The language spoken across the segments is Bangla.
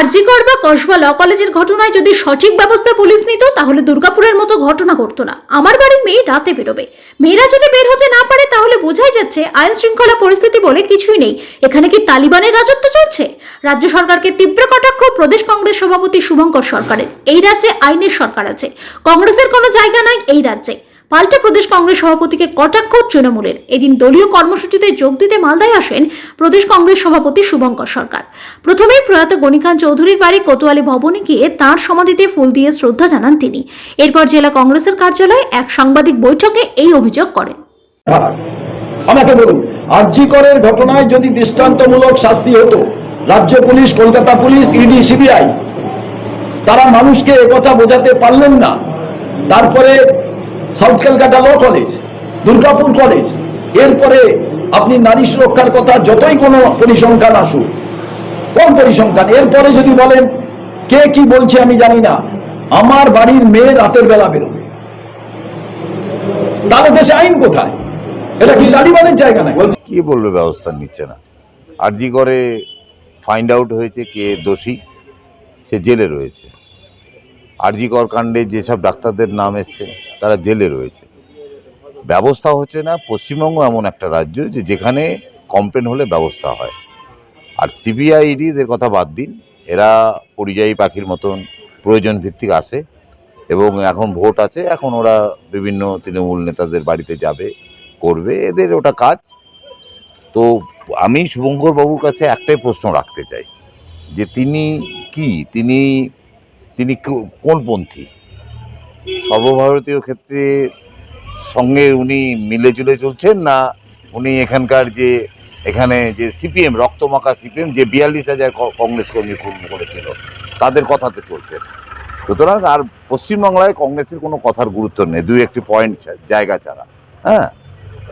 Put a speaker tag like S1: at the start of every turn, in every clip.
S1: আরজিকর বা কসবা ল কলেজের ঘটনায় যদি সঠিক ব্যবস্থা পুলিশ নিত, তাহলে দুর্গাপুরের মতো ঘটনা ঘটতো না। আমার বাড়ির মেয়ে রাতে বেরোবে। মেয়েরা যদি বের হতে না পারে, তাহলে বোঝাই যাচ্ছে আইন শৃঙ্খলা পরিস্থিতি বলে কিছুই নেই। এখানে কি তালিবানের রাজত্ব চলছে? রাজ্য সরকারকে তীব্র কটাক্ষ প্রদেশ কংগ্রেস সভাপতি শুভঙ্কর সরকারের। এই রাজ্যে আইনের সরকার আছে। কংগ্রেসের কোনো জায়গা নাই এই রাজ্যে। পাল্টা প্রদেশ কংগ্রেস সভাপতিকে কটাক্ষ তৃণমূলের। এদিন দলীয় কর্মসূচিতে যোগ দিতে মালদায় আসেন প্রদেশ কংগ্রেস সভাপতি শুভঙ্কর সরকার। প্রথমেই প্রয়াত গণিকান্ত চৌধুরীর বাড়ি কোতোয়ালি ভবনে গিয়ে তাঁর সমাধিতে ফুল দিয়ে শ্রদ্ধা জানান তিনি। এরপর জেলা কংগ্রেসের কার্যালয়ে এক সাংবাদিক বৈঠকে এই অভিযোগ করেন।
S2: আমাকে বলুন আরজি করের ঘটনায় যদি দৃষ্টান্তমূলক শাস্তি হতো, রাজ্য police, Kolkata police, ED, CBI, তারা মানুষকে একথা বোঝাতে পারলেন না। তারপরে south Calcutta law college, Durgapur college. এরপরে আপনি নারী সুরক্ষার কথা যতই কোনো পরিসংখ্যান আসুক, কম পরিসংখ্যান। এরপরে যদি বলেন, কে কি বলছে আমি জানি না। আমার বাড়ির মেয়ে রাতের বেলা বেরোবে। তাহলে দেশে আইন কোথায়? এটা কি তালিবানের জায়গা নাই
S3: কি বলবে ব্যবস্থা নিচ্ছে না? আরজি করে ফাইন্ড আউট হয়েছে কে দোষী, সে জেলে রয়েছে। আরজি কর কাণ্ডে যেসব ডাক্তারদের নাম এসছে, তারা জেলে রয়েছে। ব্যবস্থা হচ্ছে না, পশ্চিমবঙ্গ এমন একটা রাজ্য যে যেখানে কমপ্লেন হলে ব্যবস্থা হয়। আর সিবিআই ইডিদের কথা বাদ দিন, এরা পরিযায়ী পাখির মতন প্রয়োজন ভিত্তিক আসে এবং এখন ভোট আছে, এখন ওরা বিভিন্ন তৃণমূল নেতাদের বাড়িতে যাবে, করবে, এদের ওটা কাজ। তো আমি শুভঙ্কর বাবুর কাছে একটাই প্রশ্ন রাখতে চাই, যে তিনি কি? তিনি তিনি কোন পন্থী সর্বভারতীয় ক্ষেত্রে সঙ্গে উনি মিলে জুলে চলছেন না উনি এখানকার যে, এখানে যে সিপিএম, রক্তমাখা সিপিএম, যে বিয়াল্লিশ হাজার কংগ্রেস কর্মী খুন করেছিল, তাদের কথাতে চলছেন সুতরাং আর পশ্চিমবাংলায় কংগ্রেসের কোনো কথার গুরুত্ব নেই, দুই একটি পয়েন্ট জায়গা ছাড়া হ্যাঁ?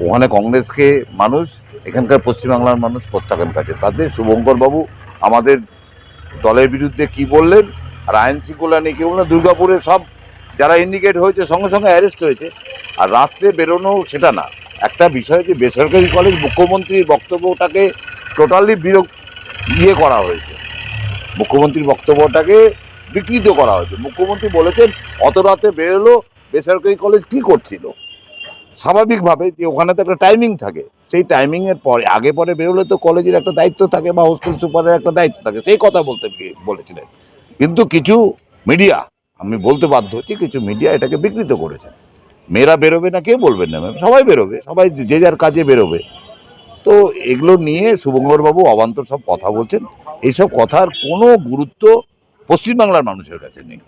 S3: ওখানে কংগ্রেসকে মানুষ, এখানকার পশ্চিমবাংলার মানুষ প্রত্যাখ্যান কাছে তাদের শুভঙ্কর বাবু আমাদের দলের বিরুদ্ধে কি বললেন? আর আইন শৃঙ্খলা নেই কি বললেন দুর্গাপুরে সব যারা ইন্ডিকেট হয়েছে, সঙ্গে সঙ্গে অ্যারেস্ট হয়েছে। আর রাত্রে বেরোনো সেটা না। একটা বিষয় যে বেসরকারি কলেজ মুখ্যমন্ত্রীর বক্তব্যটাকে টোটালি বিরোগ ইয়ে করা হয়েছে। মুখ্যমন্ত্রীর বক্তব্যটাকে বিকৃত করা হয়েছে। মুখ্যমন্ত্রী বলেছেন, অত রাতে বেরোলো, বেসরকারি কলেজ কি করছিল? স্বাভাবিকভাবে যে ওখানে তো একটা টাইমিং থাকে। সেই টাইমিংয়ের পরে, আগে পরে বেরোলে তো কলেজের একটা দায়িত্ব থাকে বা হোস্টেল সুপারের একটা দায়িত্ব থাকে। সেই কথা বলতে বলেছিলেন। কিন্তু কিছু মিডিয়া, আমি বলতে বাধ্য হচ্ছি কিছু মিডিয়া এটাকে বিকৃত করেছে। মেয়েরা বেরোবে না, কে বলবেন না? ম্যাম সবাই বেরোবে, সবাই যে যার কাজে বেরোবে। তো এগুলো নিয়ে শুভঙ্করবাবু অবান্তর সব কথা বলছেন। এইসব কথার কোনো গুরুত্ব পশ্চিমবাংলার মানুষের কাছে নেই।